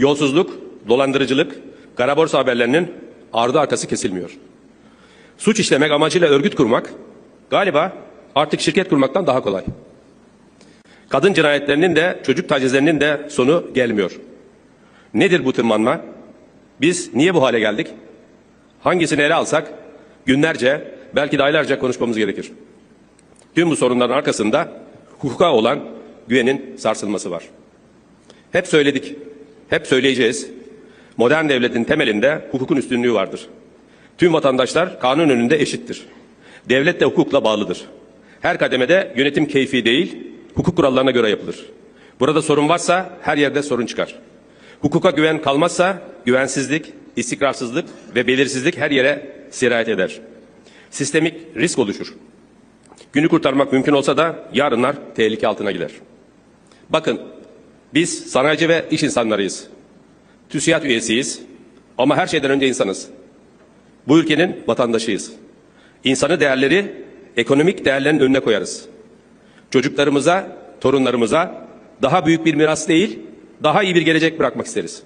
Yolsuzluk, dolandırıcılık, kara borsa haberlerinin ardı arkası kesilmiyor. Suç işlemek amacıyla örgüt kurmak galiba artık şirket kurmaktan daha kolay. Kadın cinayetlerinin de çocuk tacizlerinin de sonu gelmiyor. Nedir bu tırmanma? Biz niye bu hale geldik? Hangisini ele alsak günlerce belki de aylarca konuşmamız gerekir. Tüm bu sorunların arkasında hukuka olan güvenin sarsılması var. Hep söyledik, hep söyleyeceğiz. Modern devletin temelinde hukukun üstünlüğü vardır. Tüm vatandaşlar kanun önünde eşittir. Devlet de hukukla bağlıdır. Her kademede yönetim keyfi değil, hukuk kurallarına göre yapılır. Burada sorun varsa her yerde sorun çıkar. Hukuka güven kalmazsa güvensizlik, istikrarsızlık ve belirsizlik her yere sirayet eder. Sistemik risk oluşur. Günü kurtarmak mümkün olsa da yarınlar tehlike altına gider. Bakın biz sanayici ve iş insanlarıyız. TÜSİAD üyesiyiz ama her şeyden önce insanız. Bu ülkenin vatandaşıyız. İnsanı değerleri ekonomik değerlerin önüne koyarız. Çocuklarımıza, torunlarımıza daha büyük bir miras değil, daha iyi bir gelecek bırakmak isteriz.